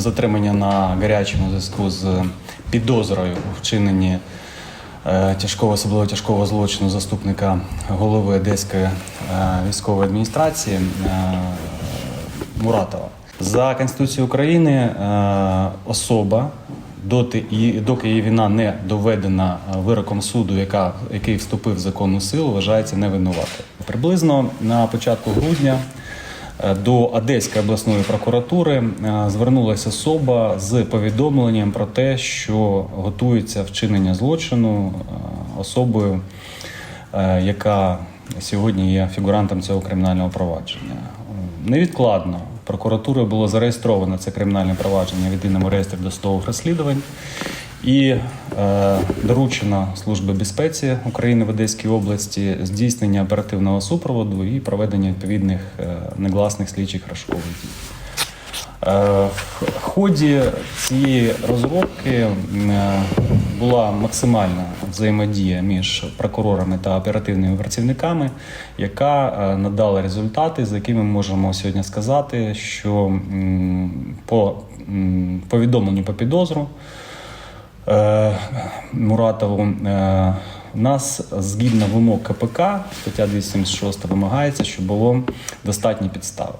затримання на гарячому зв'язку з підозрою у вчиненні е, тяжкого, особливо тяжкого злочину заступника голови Одеської е, військової адміністрації е, Муратова. За Конституцією України е, особа, доти доки її вина не доведена е, вироком суду, яка, який вступив в законну силу, вважається невинуватою. Приблизно на початку грудня е, до Одеської обласної прокуратури е, звернулася особа з повідомленням про те, що готується вчинення злочину е, особою, е, яка сьогодні є фігурантом цього кримінального провадження. Невідкладно прокуратурою було зареєстровано це кримінальне провадження в єдиному реєстрі досудових розслідувань і е, доручено Службі безпеці України в Одеській області здійснення оперативного супроводу і проведення відповідних е, негласних слідчих розшукових дій. Е, В ході цієї розробки е, була максимальна взаємодія між прокурорами та оперативними працівниками, яка е, надала результати, за якими ми можемо сьогодні сказати, що по повідомленню по підозру Муратову нас згідно вимог КПК, стаття 276 вимагається, щоб було достатні підстави.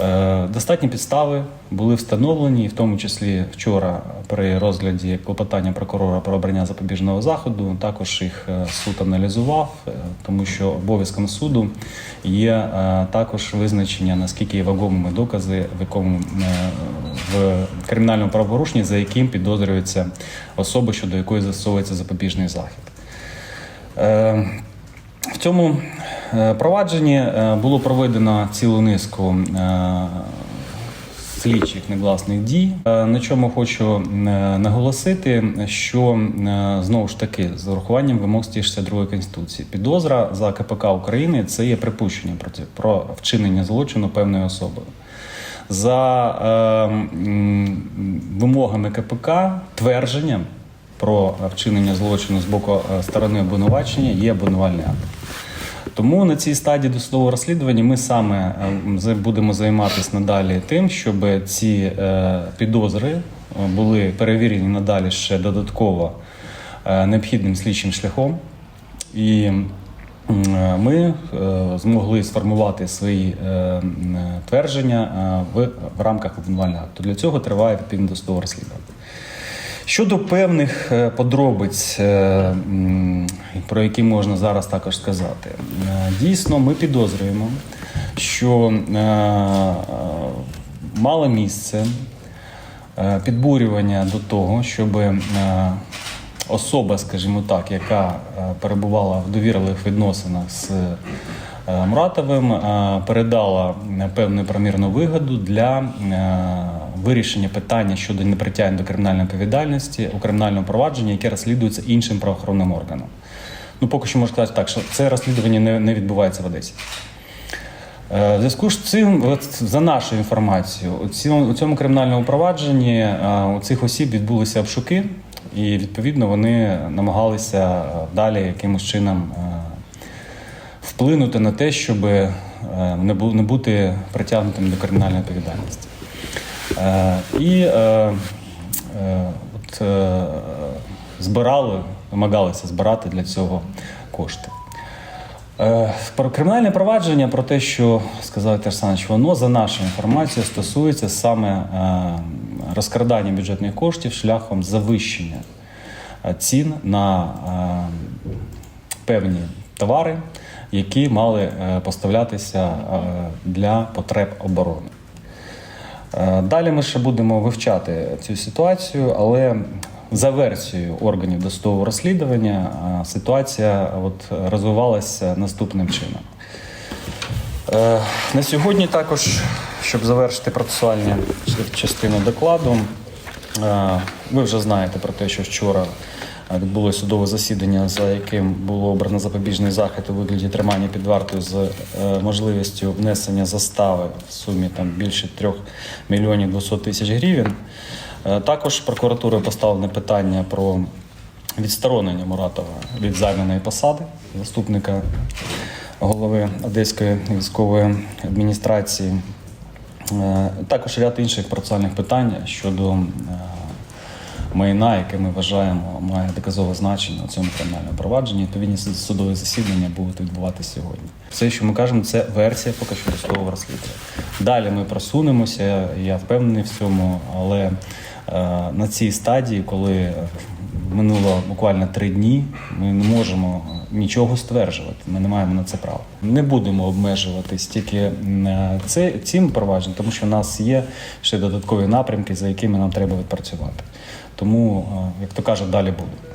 Е, Достатні підстави були встановлені, в тому числі вчора при розгляді клопотання прокурора про обрання запобіжного заходу. Також їх е, суд аналізував, е, тому що обов'язком суду є також визначення наскільки вагомими докази, в якому в кримінальному правопорушенні, за яким підозрюється особа, щодо якої застосовується запобіжний захід. Е, В цьому е, провадженні е, було проведено цілу низку слідчих негласних дій. На чому хочу наголосити, що знову ж таки з урахуванням вимог 162 конституції підозра за КПК України це є припущення про вчинення злочину певною особою. За е, вимогами КПК твердженням про вчинення злочину з боку е, сторони обвинувачення є обвинувальний акт. Тому на цій стадії досудового розслідування ми саме е, з- будемо займатися надалі тим, щоб ці е, підозри е, були перевірені надалі ще додатково необхідним слідчим шляхом. І ми змогли сформувати свої твердження в, рамках обвинувального акту. Для цього триває відповідне досудове розслідування. Щодо певних е, подробиць, е, про які можна зараз також сказати, Е, дійсно, ми підозрюємо, що мало місце підбурювання до того, щоб особа, скажімо так, яка перебувала в довірливих відносинах з Муратовим, е, передала певну промірну вигоду для вирішення питання щодо непритягнення до кримінальної відповідальності у кримінальному провадженні, яке розслідується іншим правоохоронним органом. Ну, поки що можу сказати так, що це розслідування не, не відбувається в Одесі. Е, В зв'язку з цим, за нашою інформацією, у цьому, у цьому кримінальному провадженні е, у цих осіб відбулися обшуки, і відповідно вони намагалися е, далі якимось чином вплинути на те, щоб не бути притягнутим до кримінальної відповідальності. Е, І е, е, от, збирали, намагалися збирати для цього кошти. Про кримінальне провадження про те, що сказав Олександрович, воно за нашою інформацією стосується саме розкрадання бюджетних коштів шляхом завищення цін на певні товари, які мали поставлятися для потреб оборони. Е, Далі ми ще будемо вивчати цю ситуацію, але за версією органів досудового розслідування е, ситуація от розвивалася наступним чином. Е, На сьогодні також, щоб завершити процесуальну частину докладу, ви вже знаєте про те, що вчора відбулося судове засідання, за яким було обрано запобіжний захід у вигляді тримання під вартою з е, можливістю внесення застави в сумі там більше 3 мільйонів 200 тисяч гривень. Е, Також прокуратурою поставлене питання про відсторонення Муратова від займаної посади заступника голови Одеської військової адміністрації. Е, Також ряд інших процесуальних питань щодо е, майна, яке ми вважаємо має доказове значення у цьому кримінальному провадженні. Відповідні суд- судові засідання будуть відбуватися сьогодні. Все, що ми кажемо, це версія поки що досудового розслідування. Далі ми просунемося, я впевнений в цьому, але е, на цій стадії, коли минуло буквально три дні, ми не можемо нічого стверджувати. Ми не маємо на це права. Не будемо обмежуватись тільки е, це, цим провадженням, тому що в нас є ще додаткові напрямки, за якими нам треба відпрацювати. Тому, е, як то кажуть, далі буде.